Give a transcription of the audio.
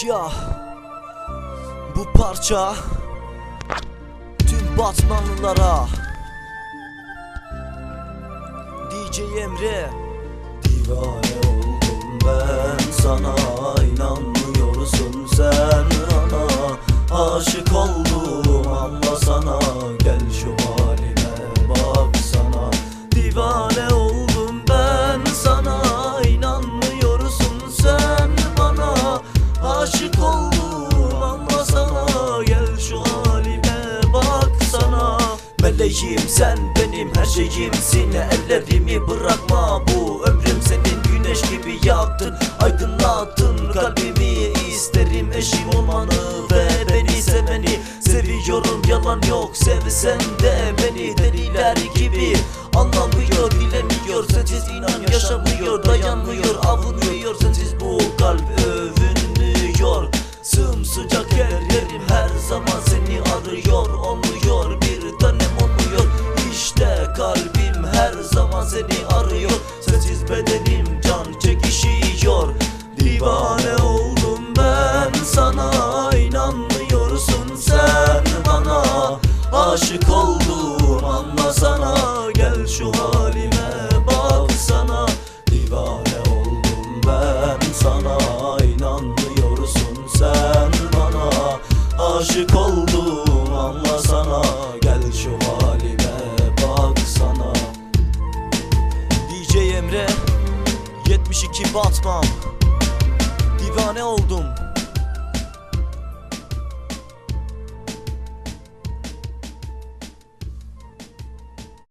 Ya bu parça tüm Batmanlılara. DJ Emre. Divane oldum Aşık oldum anla sana gel şu halime bak sana Meleğim sen benim her şeyimsin Ellerimi bırakma. Bu ömrüm senin güneş gibi yaktın Aydınlattın kalbimi. İsterim eşim olmanı Ve beni sevmeni seviyorum yalan yok Sevsen de beni deliler gibi. Anlamıyor bilemiyor sensiz inan yaşamıyor Dayanmıyor avunuyor Sensiz bedenim can çekişiyor. Divane oldum ben sana inanmıyorsun sen bana. Aşık oldum anla sana Gel şu halime bak sana. Divane oldum ben sana inanmıyorsun sen bana. Aşık oldum 72 Batman. Divane oldum